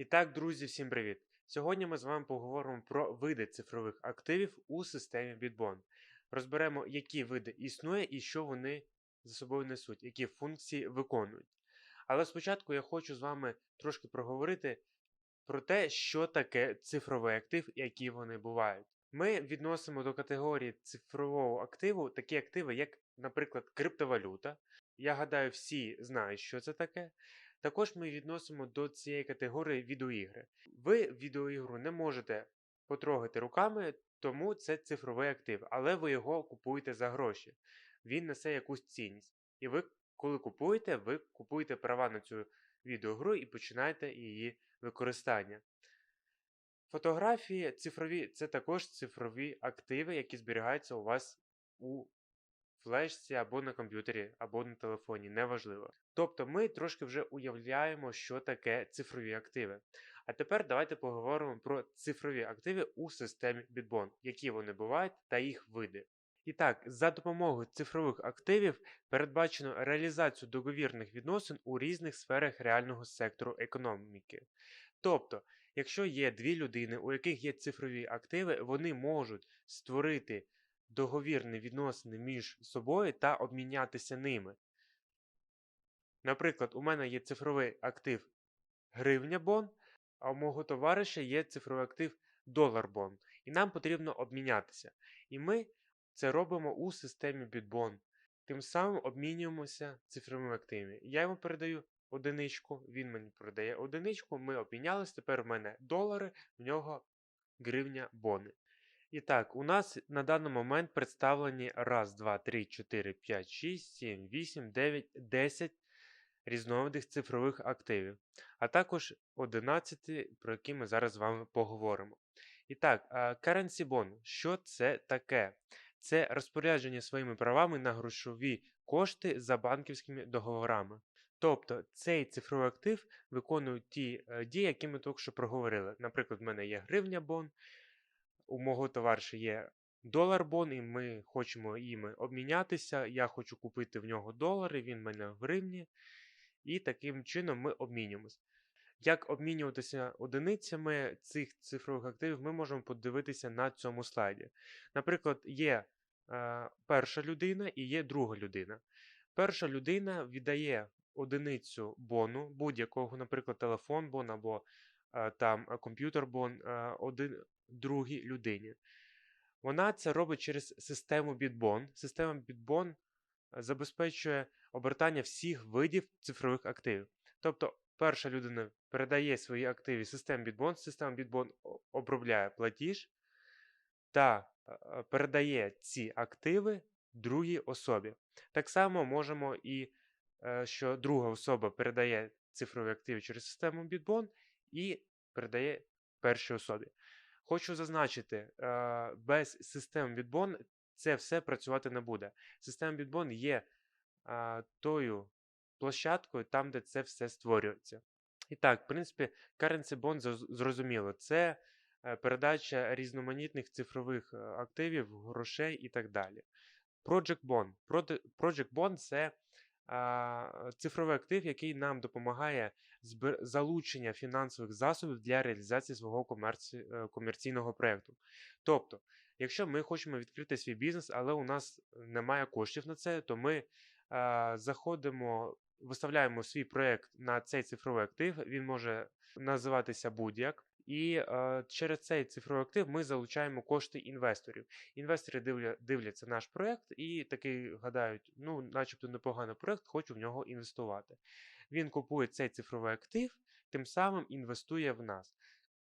І так, друзі, всім привіт! Сьогодні ми з вами поговоримо про види цифрових активів у системі Bitbon. Розберемо, які види існує і що вони за собою несуть, які функції виконують. Але спочатку я хочу з вами трошки проговорити про те, що таке цифровий актив і які вони бувають. Ми відносимо до категорії цифрового активу такі активи, як, наприклад, криптовалюта. Я гадаю, всі знають, що це таке. Також ми відносимо до цієї категорії відеоігри. Ви відеоігру не можете потрогати руками, тому це цифровий актив, але ви його купуєте за гроші. Він несе якусь цінність. І ви, коли купуєте, ви купуєте права на цю відеогру і починаєте її використання. Фотографії цифрові це також цифрові активи, які зберігаються у вас у флешці або на комп'ютері, або на телефоні, неважливо. Тобто ми трошки вже уявляємо, що таке цифрові активи. А тепер давайте поговоримо про цифрові активи у системі Bitbon, які вони бувають та їх види. І так, за допомогою цифрових активів передбачено реалізацію договірних відносин у різних сферах реального сектору економіки. Тобто, якщо є дві людини, у яких є цифрові активи, вони можуть створити договірні відносини між собою та обмінятися ними. Наприклад, у мене є цифровий актив гривня бон, а у мого товариша є цифровий актив долар бон. І нам потрібно обмінятися. І ми це робимо у системі Bitbon. Тим самим обмінюємося цифровими активами. Я йому передаю одиничку, він мені передає одиничку, ми обмінялись, тепер в мене долари, в нього гривня бони. І так, у нас на даний момент представлені 1, 2, 3, 4, 5, 6, 7, 8, 9, 10 різновидних цифрових активів, а також 11, про які ми зараз з вами поговоримо. І так, Currency Bond, що це таке? Це розпорядження своїми правами на грошові кошти за банківськими договорами. Тобто цей цифровий актив виконує ті е, дії, які ми тільки що проговорили. Наприклад, в мене є гривня бон, у мого товариша є долар бон, і ми хочемо іми обмінятися. Я хочу купити в нього долари, він в мене в гривні. І таким чином ми обмінюємось. Як обмінюватися одиницями цих цифрових активів, ми можемо подивитися на цьому слайді. Наприклад, є е, перша людина і є друга людина. Перша людина віддає одиницю бону будь-якого, наприклад, телефон бон або е, там комп'ютер бон е, один, другій людині. Вона це робить через систему Bitbon. Система Bitbon забезпечує обертання всіх видів цифрових активів. Тобто, перша людина передає свої активи системі Bitbon, система Bitbon обробляє платіж та передає ці активи другій особі. Так само можемо і е, що друга особа передає цифрові активи через систему Bitbon і передає першій особі. Хочу зазначити, без системи Bitbon це все працювати не буде. Система Bitbon є тою площадкою, там, де це все створюється. І так, в принципі, Currency Bond зрозуміло, це е, передача різноманітних цифрових е, активів, грошей і так далі. Project Bond. Project Bond це цифровий актив, який нам допомагає залучення фінансових засобів для реалізації свого комерці... Е, комерційного проєкту. Тобто, якщо ми хочемо відкрити свій бізнес, але у нас немає коштів на це, то ми а, заходимо, виставляємо свій проєкт на цей цифровий актив. Він може називатися будь-як. І е, через цей цифровий актив ми залучаємо кошти інвесторів. Інвестори дивля, дивляться наш проект і таки гадають, ну, начебто непоганий проект, хочу в нього інвестувати. Він купує цей цифровий актив, тим самим інвестує в нас.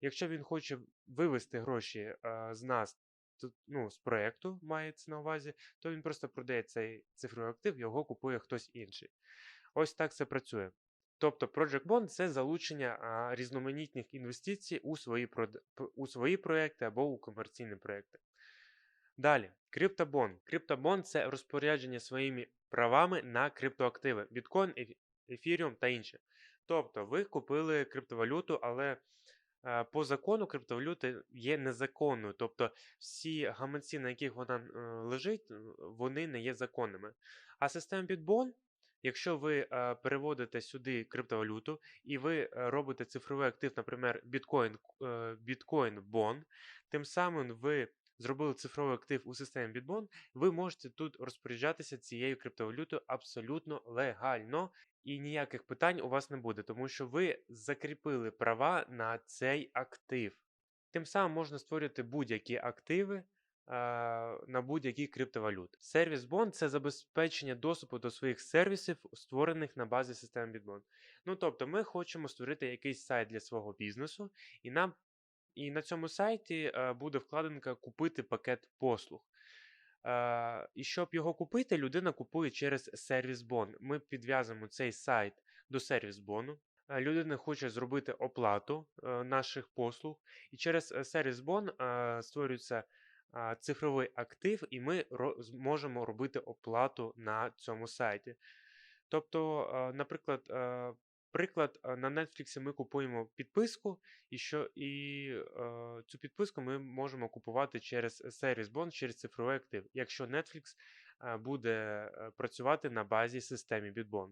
Якщо він хоче вивести гроші е, з нас, ну, з проекту, мається на увазі, то він просто продає цей цифровий актив, його купує хтось інший. Ось так це працює. Тобто Project Bond це залучення а, різноманітних інвестицій у свої у свої проекти або у комерційні проекти. Далі, криптобон. Криптобон це розпорядження своїми правами на криптоактиви, біткоін, ефіріум та інше. Тобто, ви купили криптовалюту, але а, по закону криптовалюта є незаконною. Тобто всі гаманці, на яких вона а, е, лежить, вони не є законними. А система Bitbon Якщо ви е, переводите сюди криптовалюту і ви е, робите цифровий актив, наприклад, біткоін, е, біткоін бон, тим самим ви зробили цифровий актив у системі Bitbon, ви можете тут розпоряджатися цією криптовалютою абсолютно легально, і ніяких питань у вас не буде, тому що ви закріпили права на цей актив. Тим самим можна створювати будь-які активи на будь-які криптовалюти. Сервіс Bond – це забезпечення доступу до своїх сервісів, створених на базі системи Bitbon. Ну тобто, ми хочемо створити якийсь сайт для свого бізнесу, і нам і на цьому сайті буде вкладинка купити пакет послуг. І щоб його купити, людина купує через сервіс Бон. Ми підв'язуємо цей сайт до сервіс Бону. Людина хоче зробити оплату е, наших послуг, і через сервіс Бон створюється цифровий актив, і ми зможемо робити оплату на цьому сайті. Тобто, наприклад, приклад, на Netflix ми купуємо підписку, і що і цю підписку ми можемо купувати через сервіс Bond, через цифровий актив, якщо Netflix буде е, працювати на базі системи Bitbon.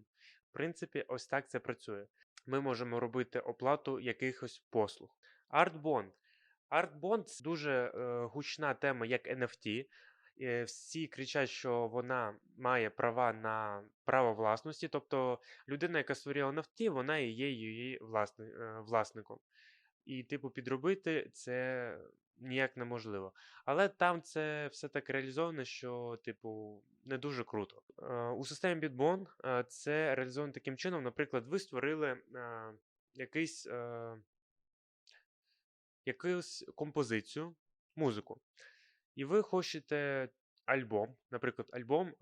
В принципі, ось так це працює. Ми можемо робити оплату якихось послуг. ArtBond. Це дуже е, гучна тема, як NFT. Е, Всі кричать, що вона має права на право власності, тобто людина, яка створила NFT, вона і є її власни, е, власником. І, типу, підробити це ніяк неможливо. Але там це все так реалізовано, що, типу, не дуже круто. У системі Bitbon це реалізовано таким чином, наприклад, ви створили якийсь, якусь композицію, музику. І ви хочете альбом, наприклад, альбом,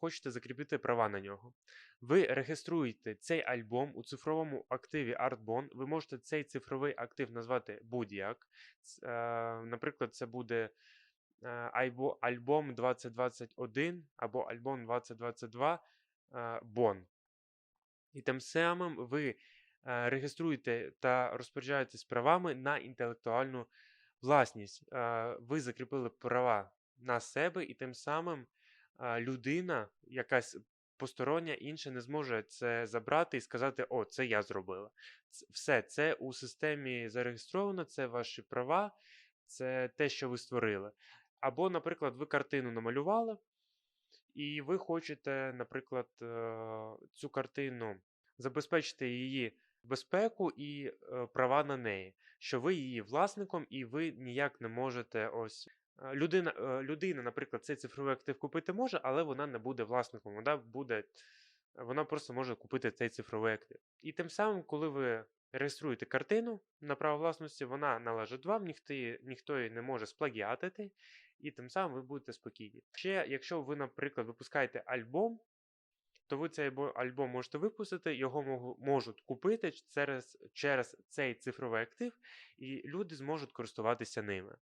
хочете закріпити права на нього. Ви реєструєте цей альбом у цифровому активі Artbon. Ви можете цей цифровий актив назвати будь-як. Наприклад, це буде альбо- альбом 2021 або альбом 2022 е, Bon. І тим самим ви реєструєте та розпоряджаєтесь правами на інтелектуальну власність. Е, Ви закріпили права на себе, і тим самим е, людина, якась постороння інша, не зможе це забрати і сказати: О, це я зробила. Все, це у системі зареєстровано, це ваші права, це те, що ви створили. Або, наприклад, ви картину намалювали, і ви хочете, наприклад, е, цю картину забезпечити її безпеку і е, права на неї, що ви її власником, і ви ніяк не можете ось. е, Людина, е, людина, наприклад, цей цифровий актив купити може, але вона не буде власником. Вона буде, вона просто може купити цей цифровий актив. І тим самим, коли ви реєструєте картину на право власності, вона належить вам, ніхто, її- ніхто її не може сплагіатити, і тим самим ви будете спокійні. Ще, якщо ви, наприклад, випускаєте альбом, то ви цей альбом можете випустити, його можуть купити через, через цей цифровий актив, і люди зможуть користуватися ними.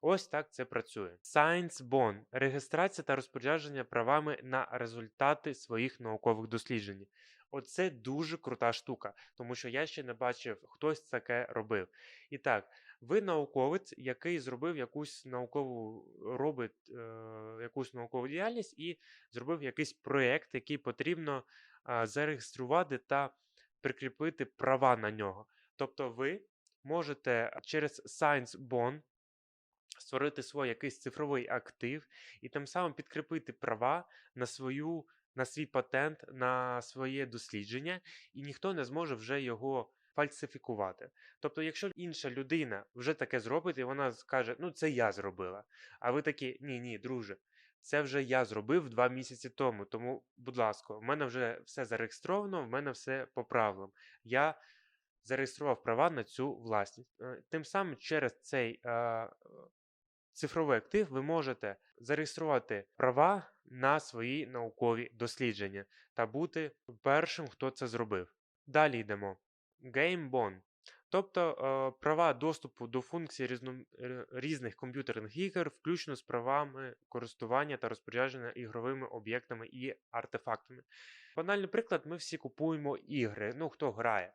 Ось так це працює. Science Bond – реєстрація та розпорядження правами на результати своїх наукових досліджень. Оце дуже крута штука, тому що я ще не бачив, хтось таке робив. І так, ви науковець, який зробив якусь наукову робить е, якусь наукову діяльність і зробив якийсь проєкт, який потрібно а, зареєструвати та прикріпити права на нього. Тобто ви можете через Science Bond створити свій якийсь цифровий актив і тим самим підкріпити права на свою. На свій патент, на своє дослідження, і ніхто не зможе вже його фальсифікувати. Тобто, якщо інша людина вже таке зробить, і вона скаже, ну це я зробила. А ви такі, ні, ні, друже, це вже я зробив два місяці тому. Тому, будь ласка, в мене вже все зареєстровано, в мене все по правилам. Я зареєстрував права на цю власність. Е, Тим самим через цей е, цифровий актив ви можете зареєструвати права на свої наукові дослідження та бути першим, хто це зробив. Далі йдемо. GameBond. Тобто е, права доступу до функцій різно, різних комп'ютерних ігор, включно з правами користування та розпорядження ігровими об'єктами і артефактами. Банальний приклад: ми всі купуємо ігри. Ну, хто грає.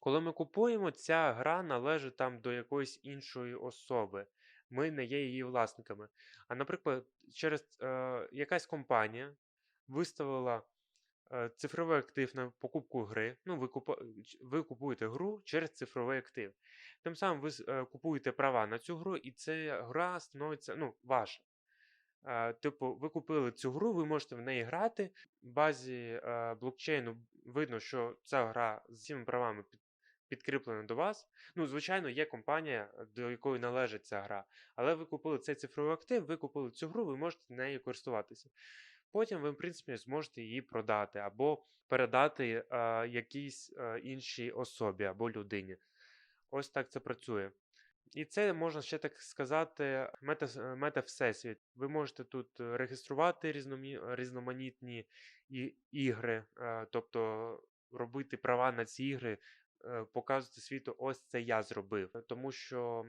Коли ми купуємо, ця гра належить там до якоїсь іншої особи. Ми не є її власниками. А, наприклад, через е, якась компанія виставила е, цифровий актив на покупку гри. Ну, ви, купа... ви купуєте гру через цифровий актив. Тим самим ви е, купуєте права на цю гру, і ця гра становиться ну, ваша. Е, Типу, ви купили цю гру, ви можете в неї грати. В базі е, блокчейну видно, що ця гра з всіма правами під- підкріплена до вас. Ну, звичайно, є компанія, до якої належить ця гра. Але ви купили цей цифровий актив, ви купили цю гру, ви можете нею користуватися. Потім ви, в принципі, зможете її продати або передати е, якійсь е, іншій особі або людині. Ось так це працює. І це можна ще так сказати, мета, е, мета-всесвіт. Ви можете тут е, реєструвати різномі, різноманітні і, ігри, е, тобто робити права на ці ігри, е, показувати світу, ось це я зробив. Тому що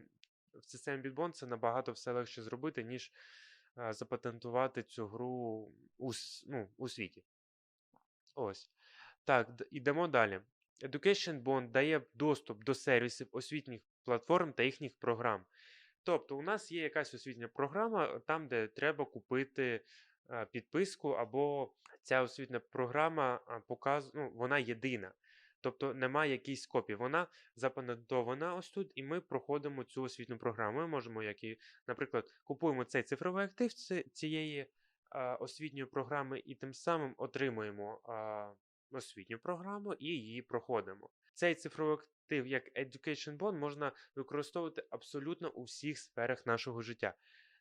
в системі Bitbon це набагато все легше зробити, ніж е, запатентувати цю гру у, ну, у світі. Ось. Так, ідемо далі. Education Bond дає доступ до сервісів освітніх платформ та їхніх програм. Тобто, у нас є якась освітня програма, е, там, де треба купити е, підписку, або ця освітня програма показ... ну, вона єдина. Тобто немає якійсь копії. Вона запатентована ось тут, і ми проходимо цю освітню програму. Ми можемо, як і, наприклад, купуємо цей цифровий актив цієї а, освітньої програми, і тим самим отримуємо а, освітню програму і її проходимо. Цей цифровий актив, як Education Bond, можна використовувати абсолютно у всіх сферах нашого життя.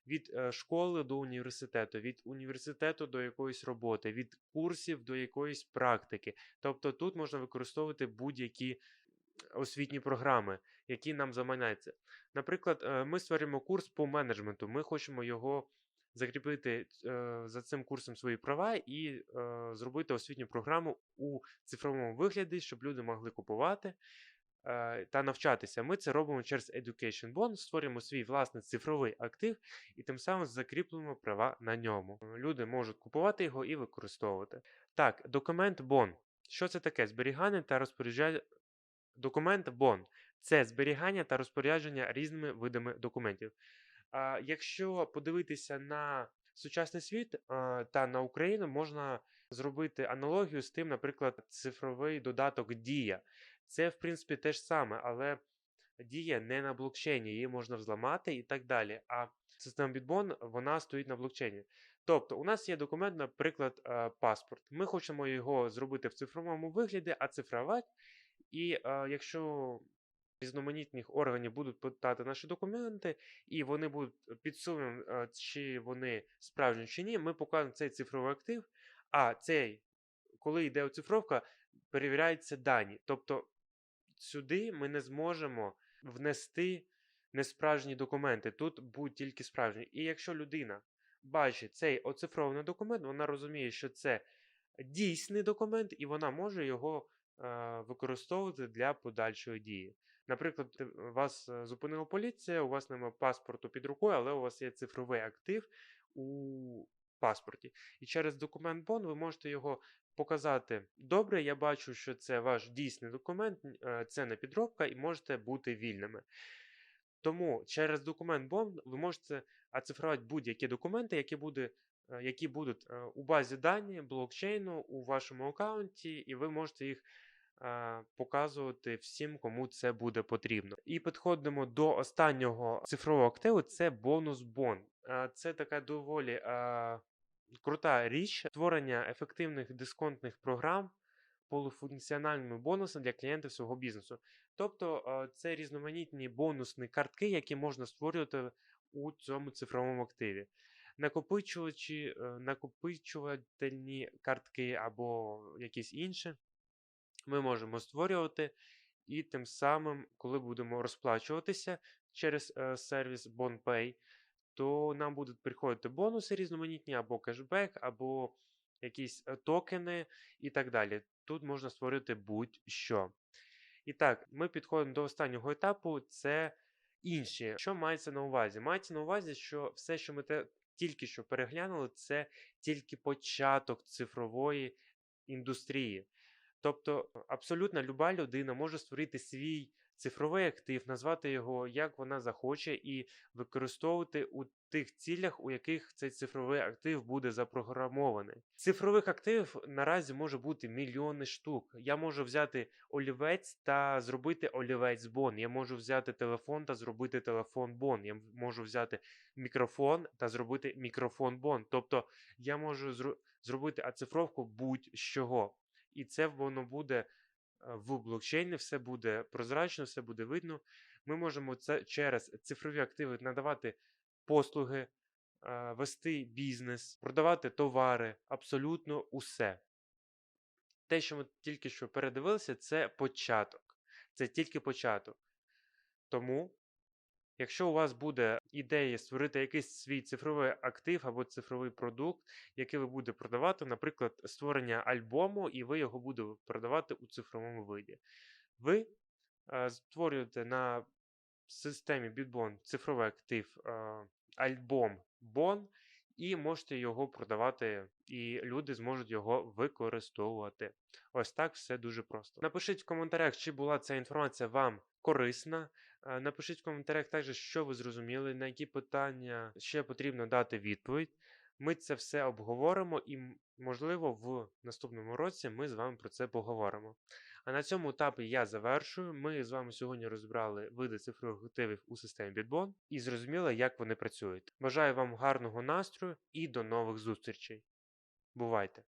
Від е, школи до університету, від університету до якоїсь роботи, від курсів до якоїсь практики. Тобто тут можна використовувати будь-які освітні програми, які нам заманяться. Наприклад, е, ми створюємо курс по менеджменту. Ми хочемо його закріпити е, за цим курсом свої права і е, зробити освітню програму у цифровому вигляді, щоб люди могли купувати та навчатися. Ми це робимо через Education Bond, створюємо свій власний цифровий актив і тим самим закріплюємо права на ньому. Люди можуть купувати його і використовувати. Так, документ Bond. Що це таке? Зберігання та розпоряджання. Документ Bond – це зберігання та розпорядження різними видами документів. А, якщо подивитися на сучасний світ а, та на Україну, можна зробити аналогію з тим, наприклад, цифровий додаток Дія. Це, в принципі, те ж саме, але дія не на блокчейні, її можна взламати і так далі. А система Bitbon, вона стоїть на блокчейні. Тобто, у нас є документ, наприклад, е, паспорт. Ми хочемо його зробити в цифровому вигляді, оцифрувати. І е, якщо різноманітних органів будуть питати наші документи, і вони будуть під сумнівом, е, чи вони справжні чи ні, ми покажемо цей цифровий актив, а цей, коли йде оцифровка, перевіряються дані. Тобто сюди ми не зможемо внести несправжні документи. Тут будуть тільки справжні. І якщо людина бачить цей оцифрований документ, вона розуміє, що це дійсний документ, і вона може його е, використовувати для подальшої дії. Наприклад, ти- вас е, зупинила поліція, у вас немає паспорту під рукою, але у вас є цифровий актив у паспорті. І через документ Бон ви можете його показати. Добре, я бачу, що це ваш дійсний документ, е, це не підробка, і можете бути вільними. Тому через документ Bond ви можете оцифрувати будь-які документи, які, буде, е, які будуть е, у базі дані блокчейну у вашому аккаунті, і ви можете їх показувати всім, кому це буде потрібно. І підходимо до останнього цифрового активу це бонус Bond. Е, Це така доволі е, крута річ створення ефективних дисконтних програм полуфункціональними бонусами для клієнтів свого бізнесу. Тобто е, це різноманітні бонусні картки, які можна створювати у цьому цифровому активі. Накопичувачі, е, накопичувальні картки або якісь інші ми можемо створювати, і тим самим, коли будемо розплачуватися через е, сервіс BondPay, то нам будуть приходити бонуси різноманітні, або кешбек, або якісь е, токени і так далі. Тут можна створити будь-що. І так, ми підходимо до останнього етапу це інші. Що мається на увазі? Мається на увазі, що все, що ми те, тільки що переглянули, це тільки початок цифрової індустрії. Тобто, абсолютно люба людина може створити свій цифровий актив, назвати його як вона захоче, і використовувати у тих цілях, у яких цей цифровий актив буде запрограмований. Цифрових активів наразі може бути мільйони штук. Я можу взяти олівець та зробити олівець бон. Я можу взяти телефон та зробити телефон бон. Я можу взяти мікрофон та зробити мікрофон бон. Тобто я можу зро- зробити оцифровку будь-чого. І це воно буде е, в блокчейні, все буде прозрачно, все буде видно. Ми можемо це через цифрові активи надавати послуги, е, вести бізнес, продавати товари, абсолютно усе. Те, що ми тільки що передивилися, це початок. Це тільки початок. Тому, якщо у вас буде ідея створити якийсь свій цифровий актив або цифровий продукт, який ви будете продавати, наприклад, створення альбому, і ви його будете продавати у цифровому виді, ви е, створюєте на системі Bitbon цифровий актив е, альбом Bon і можете його продавати, і люди зможуть його використовувати. Ось так все дуже просто. Напишіть в коментарях, чи була ця інформація вам корисна. Е, Напишіть в коментарях також, що ви зрозуміли, на які питання ще потрібно дати відповідь. Ми це все обговоримо, і, можливо, в наступному році ми з вами про це поговоримо. А на цьому етапі я завершую. Ми з вами сьогодні розібрали види цифрових активів у системі Bitbon і зрозуміли, як вони працюють. Бажаю вам гарного настрою і до нових зустрічей. Бувайте!